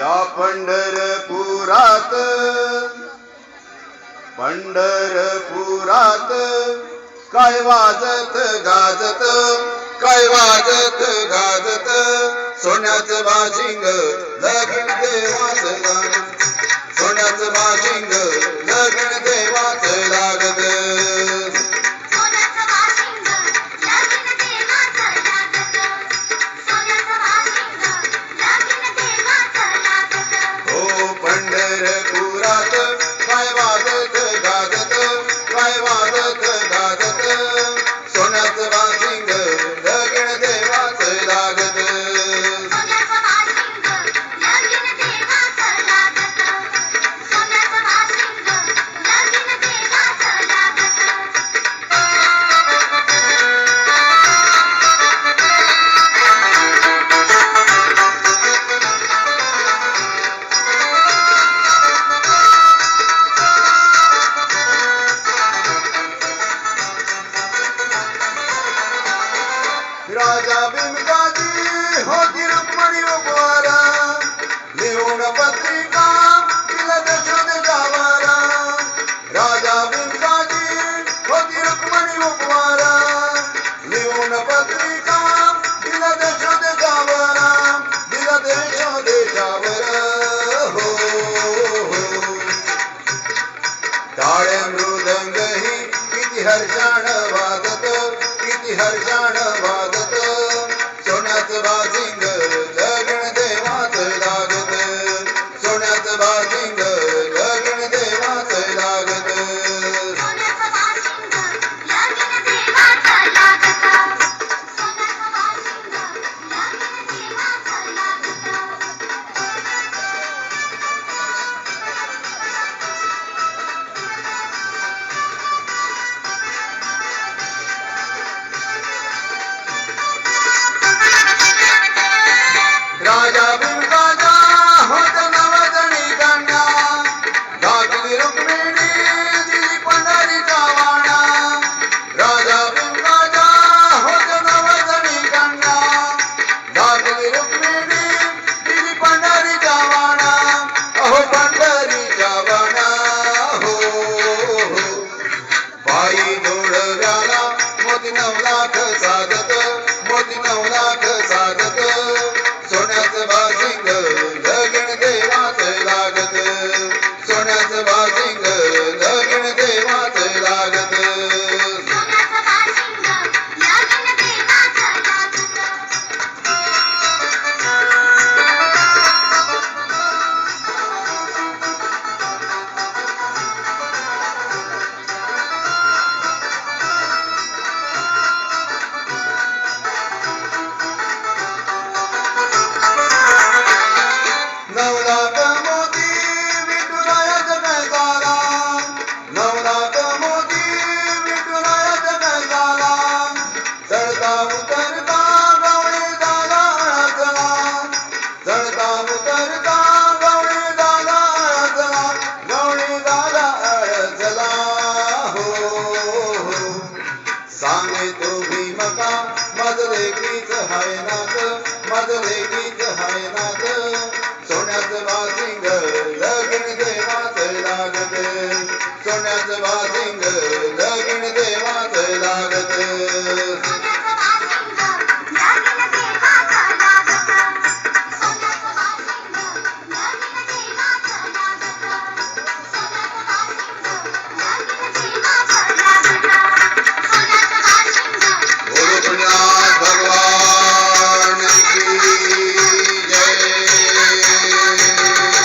या पंढरपुरात. पंढरपुरात काय वाजत गाजत काय वाजत गाजत सोन्याचं बाजिंग लगीन देवाच लागत सोन्याचं बाशिंग लगीन देवाच पंढरपुरात राजा बिमदाजी होती रुक्मणी उपवारा लिहून पत्रिका तिला दशरथ गावारा राजा बिमदाजी होती रुक्मणी उपवारा लिहून पत्रिका तिला दशरथ गावारा दिला देश देशावर हो हो टाळ्या मृदंगही किती हर्षाण वाजत किती हर्षाण वाजत बाजिंग लगण देवाच लागत. सोन्यात बाजिंग मोदी मोती नवलाख साधत मोती नवलाख साधत Narayana.